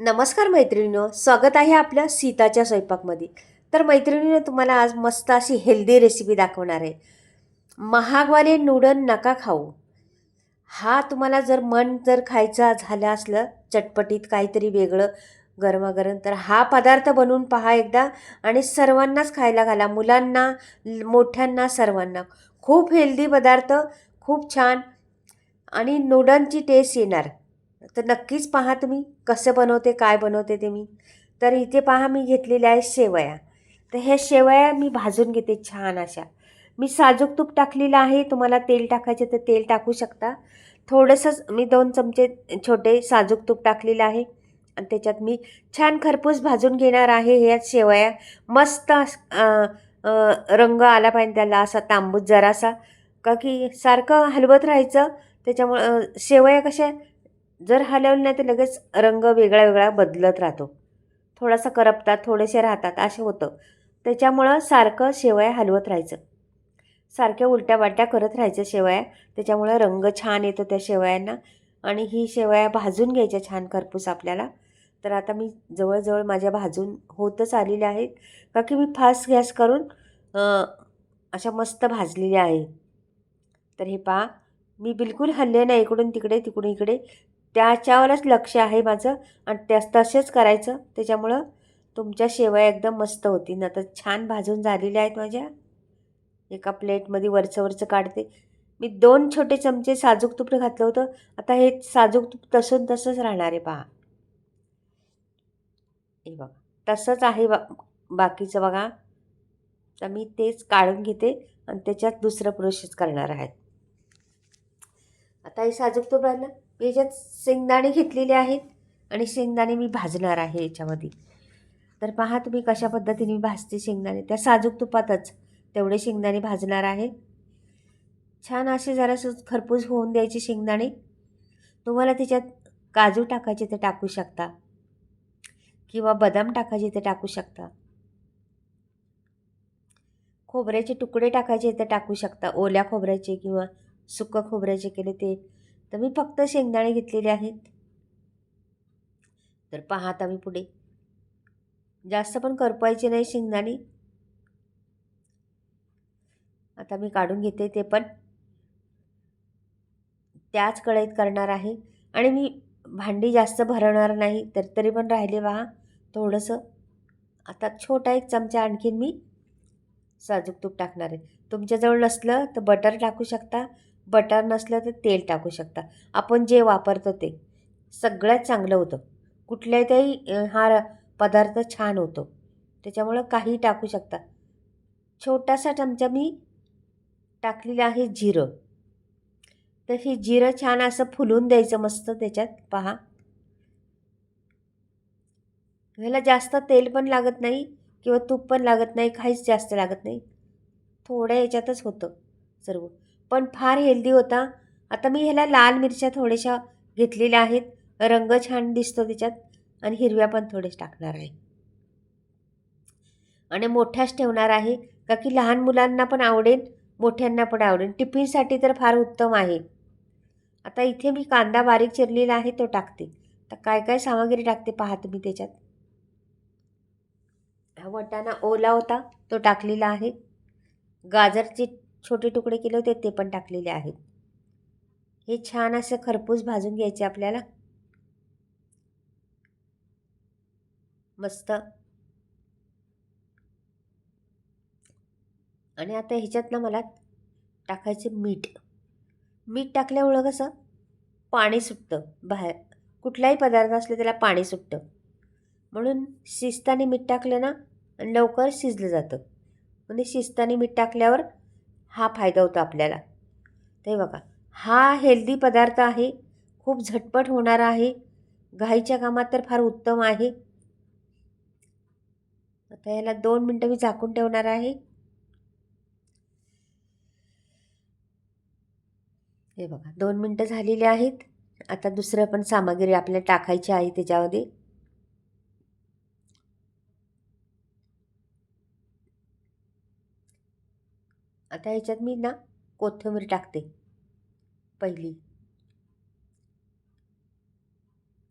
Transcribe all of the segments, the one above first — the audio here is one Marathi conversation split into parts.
नमस्कार मैत्रिणीनो स्वागत आहे आपल्या सीताच्या स्वयंपाकमध्ये. तर मैत्रिणीनं तुम्हाला आज मस्त अशी हेल्दी रेसिपी दाखवणार आहे. महागवाले नूडल नका खाऊ. हा तुम्हाला जर मन जर खायचा झालं असलं चटपटीत काहीतरी वेगळं गरमागरम तर हा पदार्थ बनवून पहा एकदा आणि सर्वांनाच खायला घाला. मुलांना मोठ्यांना सर्वांना. खूप हेल्दी पदार्थ खूप छान आणि नूडलची टेस्ट येणार. तर नक्कीच पहा तुम्ही कसं बनवते काय बनवते ते मी. तर इथे पहा मी घेतलेल्या आहे शेवया. तर ह्या शेवया मी भाजून घेते छान अशा. मी साजूक तूप टाकलेलं आहे तुम्हाला तेल टाकायचे तर तेल टाकू शकता. थोडंसंच मी दोन चमचे छोटे साजूक तूप टाकलेलं आहे. आणि त्याच्यात मी छान खरपूस भाजून घेणार आहे ह्या शेवया. मस्त अस- रंग आला पाहिजे त्याला असा तांबूस जरासा. का की सारखं हलवत राहायचं. त्याच्यामुळं शेवया कशा जर हलवलं नाही तर लगेच रंग वेगळा वेगळा बदलत राहतो. थोडासा करपतात थोडेसे राहतात असं होतं. त्याच्यामुळं सारखं शेवया हलवत राहायचं. सारख्या उलट्या वाट्या करत राहायचं शेवया. त्याच्यामुळं रंग छान येतो त्या शेवयांना. आणि ही शेवया भाजून घ्यायच्या छान खरपूस आपल्याला. तर आता मी जवळजवळ माझ्या भाजून होतच आलेल्या आहेत. का की मी फास्ट गॅस करून अशा मस्त भाजलेल्या आहे. तर हे पहा मी बिलकुल हल्ले नाही. इकडून तिकडे तिकडून इकडे. त्याच्यावरच लक्ष आहे माझं आणि त्या तसेच करायचं. त्याच्यामुळं तुमच्या शेवया एकदम मस्त होतील. आता छान भाजून झालेल्या आहेत माझ्या. एका प्लेटमध्ये वरचं वरचं काढते. मी दोन छोटे चमचे साजूक तूप घातलं होतं. आता हे साजूक तूप तसून तसंच राहणार आहे पहा. हे बघा. तसंच आहे बा बाकीचं बघा. तर मी तेच काढून घेते आणि त्याच्यात दुसरं प्रोसेस करणार आहेत आता हे साजूक तुपाला मी याच्यात शेंगदाणे घेतलेले आहेत आणि शेंगदाणे मी भाजणार आहे याच्यामध्ये. तर पहा तुम्ही कशा पद्धतीने मी भाजते शेंगदाणे. त्या साजूक तुपातच तेवढे शेंगदाणे भाजणार आहे. छान असे जरासं खरपूस होऊन द्यायचे शेंगदाणे. तुम्हाला त्याच्यात काजू टाकायचे ते टाकू शकता. किंवा बदाम टाकायचे ते टाकू शकता. खोबऱ्याचे तुकडे टाकायचे ते टाकू शकता. ओल्या खोबऱ्याचे किंवा सुकं खोबऱ्याचे केले ते. तर मी फक्त शेंगदाणे घेतलेले आहेत. तर पहा आता मी पुढे. जास्त पण करपायचे नाही शेंगदाणे. आता मी काढून घेते ते पण. त्याच कढईत करणार आहे. आणि मी भांडी जास्त भरवणार नाही तर तरी पण राहिले वा थोडंसं. आता छोटा एक चमचा आणखीन मी साजूक तूप टाकणार आहे. तुमच्याजवळ नसलं तर बटर टाकू शकता. बटर नसलं तर तेल टाकू शकता. आपण जे वापरतो ते. सगळ्यात चांगलं होतं. कुठल्याही हा पदार्थ छान होतो. त्याच्यामुळं काही टाकू शकता. छोटासा चमचा मी टाकलेलं आहे जिरं. तर हे जिरं छान असं फुलून द्यायचं मस्त त्याच्यात. पहा. ह्याला जास्त तेल पण लागत नाही किंवा तूप पण लागत नाही काहीच जास्त लागत नाही. थोड्या याच्यातच होतं सर्व. पण फार हेल्दी होता. आता मी ह्याला लाल मिरच्या थोड्याशा घेतलेल्या आहेत. रंग छान दिसतो त्याच्यात आणि हिरव्या पण थोडेच टाकणार आहे. आणि मोठ्याच ठेवणार आहे. का की लहान मुलांना पण आवडेल मोठ्यांना पण आवडेल. टिफिनसाठी तर फार उत्तम आहे. आता इथे मी कांदा बारीक चिरलेला आहे तो टाकते. तर काय काय सामग्री टाकते पाहा तुम्ही त्याच्यात. हा वटाणा ओला होता तो टाकलेला आहे. गाजरची छोटे तुकडे केले होते ते पण टाकलेले आहेत. हे छान असं खरपूस भाजून घ्यायचे आपल्याला. मस्त. आणि आता ह्याच्यात ना मला टाकायचे मीठ. मीठ टाकल्यामुळं कसं पाणी सुटतं बाहेर. कुठलाही पदार्थ असले त्याला पाणी सुटतं. म्हणून शिस्ताने मीठ टाकलं ना लवकर शिजलं जातं. म्हणजे शिस्ताने मीठ टाकल्यावर हा फायदा होतो आपल्याला. ते बघा हा हेल्दी पदार्थ आहे खूप झटपट होणारा आहे घाईच्या कामात तर फार उत्तम आहे. आता याला दोन मिनटं मी झाकून ठेवणार आहे. हे बघा दोन मिनटं झालेली आहेत. आता दुसरं पण सामग्री आपल्याला टाकायची आहे त्याच्यामध्ये. आता ह्याच्यात मी ना कोथिंबीर टाकते. पहिली.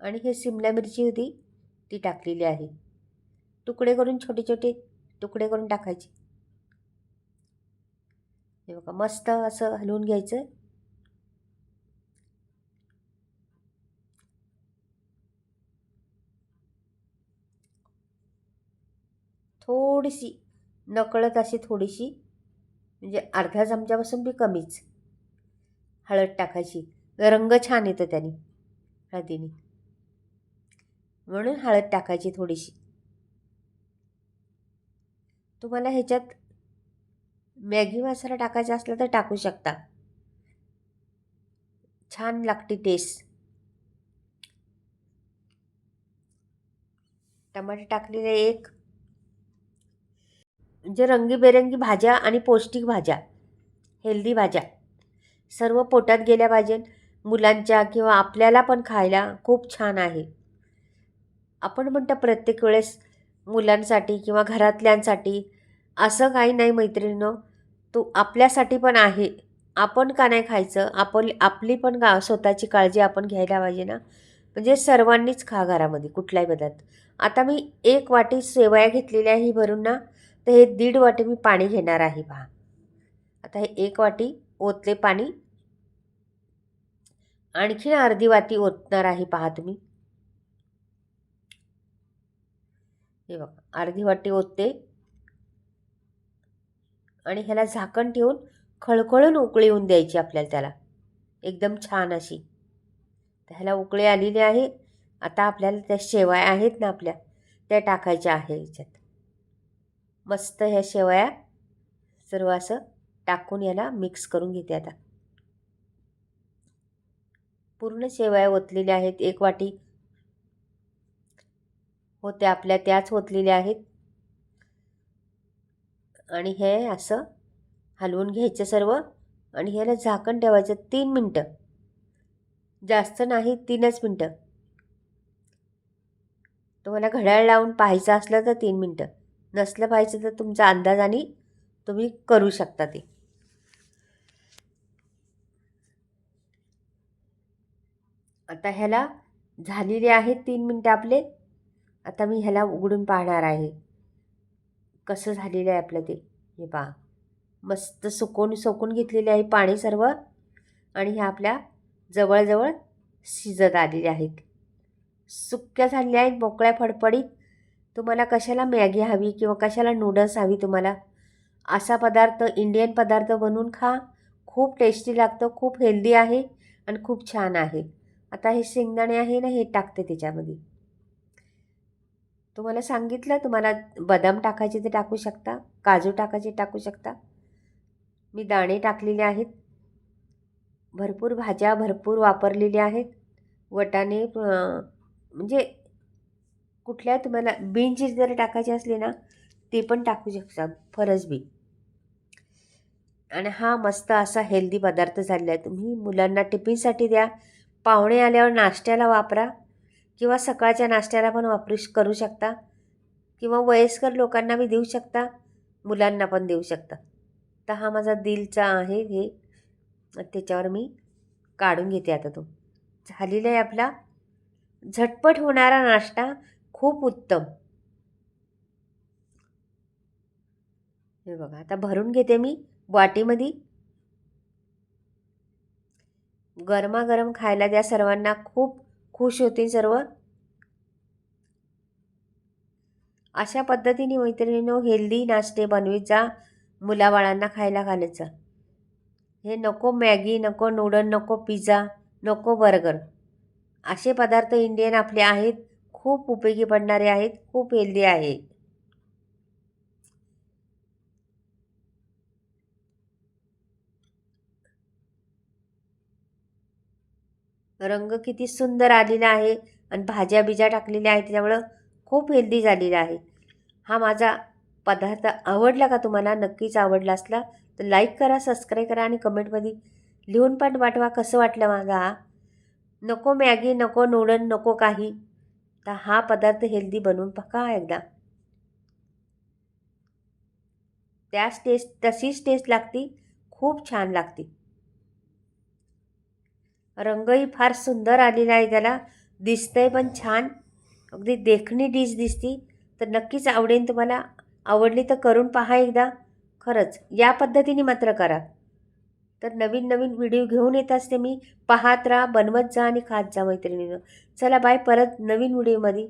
आणि हे सिमला मिरची होती ती टाकलेली आहे. तुकडे करून छोटे छोटे तुकडे करून टाकायचे. हे बघा मस्त असं हलवून घ्यायचं. थोडीशी नकळत अशी थोडीशी म्हणजे अर्ध्या चमच्यापासून बी कमीच. हळद टाकायची. रंग छान येतो त्याने. हळदीने. म्हणून हळद टाकायची थोडीशी. तुम्हाला ह्याच्यात मॅगी मसाला टाकायचा असला तर टाकू शकता. छान लागते टेस्ट टमाटे टाकलेले एक म्हणजे रंगीबेरंगी भाज्या आणि पौष्टिक भाज्या हेल्दी भाज्या. सर्व पोटात गेल्या पाहिजे मुलांच्या किंवा आपल्याला पण खायला खूप छान आहे. आपण म्हणतो प्रत्येक वेळेस मुलांसाठी किंवा घरातल्यांसाठी असं काही नाही मैत्रिणीनं तो आपल्यासाठी पण आहे. आपण का नाही खायचं? आपण आपली पण गा स्वतःची काळजी आपण घ्यायला पाहिजे ना. म्हणजे सर्वांनीच खा घरामध्ये कुठलाही पदार्थ. आता मी एक वाटी सेवया घेतलेल्या ही भरून ना. तर हे दीड वाटी मी पाणी घेणार आहे पहा. आता हे एक वाटी ओतले पाणी. आणखीन अर्धी वाटी ओतणार आहे पहा तुम्ही. हे बघा अर्धी वाटी ओतते. आणि ह्याला झाकण ठेवून खळखळून उकळी येऊन द्यायची आपल्याला त्याला. एकदम छान अशी. तर ह्याला उकळी आलेली आहे. आता आपल्याला त्या शेवाय आहेत ना आपल्या त्या टाकायच्या आहे ह्याच्यात. मस्त ह्या शेवया. सर्व असं टाकून याला मिक्स करून घेते आता. पूर्ण शेवया ओतलेल्या आहेत. एक वाटी होत्या आपल्या त्याच ओतलेल्या आहेत. आणि हे असं हलवून घ्यायचं सर्व. आणि ह्याला झाकण ठेवायचं तीन मिनटं. जास्त नाही तीनच मिनटं. तुम्हाला घड्याळ लावून पाहायचं असलं तर तीन मिनटं. नसलं पाहिजे तर तुमचा अंदाजाने तुम्ही करू शकता ते. आता ह्याला झालेले आहेत तीन मिनटं आपले. आता मी ह्याला उघडून पाहणार आहे. कसं झालेलं आहे आपलं ते. हे पहा. मस्त सुकून सोकून घेतलेले आहे पाणी सर्व. आणि ह्या आपल्या जवळजवळ शिजत आलेले आहेत. सुक्या झालेल्या आहेत मोकळ्या फडफडीत. तुम्हाला कशाला मॅगी हवी किंवा कशाला नूडल्स हवी तुम्हाला? असा पदार्थ इंडियन पदार्थ बनवून खा. खूप टेस्टी लागतं खूप हेल्दी आहे आणि खूप छान आहे. आता हे शेंगदाणे आहे ना हे टाकते त्याच्यामध्ये. तुम्हाला सांगितलं तुम्हाला बदाम टाकायचे ते टाकू शकता काजू टाकायचे टाकू शकता. मी दाणे टाकलेले आहेत. भरपूर भाज्या भरपूर वापरलेल्या आहेत. वटाणे म्हणजे कुठल्या तुम्हाला बीनची जर टाकायची असली ना ते पण टाकू शकता. फरसबी आणि हा मस्त असा हेल्दी पदार्थ झालेला आहे. तुम्ही मुलांना टिफिनसाठी द्या. पाहुणे आल्यावर नाश्त्याला वापरा. किंवा सकाळच्या नाश्त्याला पण वापरू करू शकता. किंवा वयस्कर लोकांना बी देऊ शकता. मुलांना पण देऊ शकता. तर हा माझा दिलचा आहे हे. त्याच्यावर मी काढून घेते आता तो. झालेला आहे आपला. झटपट होणारा नाश्ता. खूप उत्तम. हे बघा आता भरून घेते मी वाटीमध्ये. गरमागरम खायला द्या सर्वांना खूप खुश होतील सर्व. अशा पद्धतीने मैत्रिणीनो हेल्दी नाश्ते बनवीचा मुलाबाळांना खायला घालायचं. हे नको मॅगी नको नूडल नको पिझ्झा नको बर्गर. असे पदार्थ इंडियन आपले आहेत. खूप उपयोगी पडणारे आहेत खूप हेल्दी आहे. रंग किती सुंदर आलेला आहे आणि भाज्या बिज्या टाकलेल्या आहेत त्यामुळं खूप हेल्दी झालेला आहे. हा माझा पदार्थ आवडला का तुम्हाला नक्कीच आवडला असला तर लाईक करा सबस्क्राईब करा आणि कमेंटमध्ये लिहून पण पाठवा कसं वाटलं माझा नको मॅगी नको नूडल नको काही. तर हा पदार्थ हेल्दी बनवून पका एकदा. त्याच टेस्ट तशीच टेस्ट लागती खूप छान लागते. रंगही फार सुंदर आलेला आहे त्याला दिसतंय पण छान. अगदी देखणी डिश दिसती तर नक्कीच आवडेल तुम्हाला. आवडली तर करून पहा एकदा. खरंच या पद्धतीने मात्र करा. तर नवीन नवीन व्हिडिओ घेऊन येत असते मी. पाहत राहा बनवत जा आणि खात जा मैत्रिणीनं. चला बाय परत नवीन व्हिडिओमध्ये.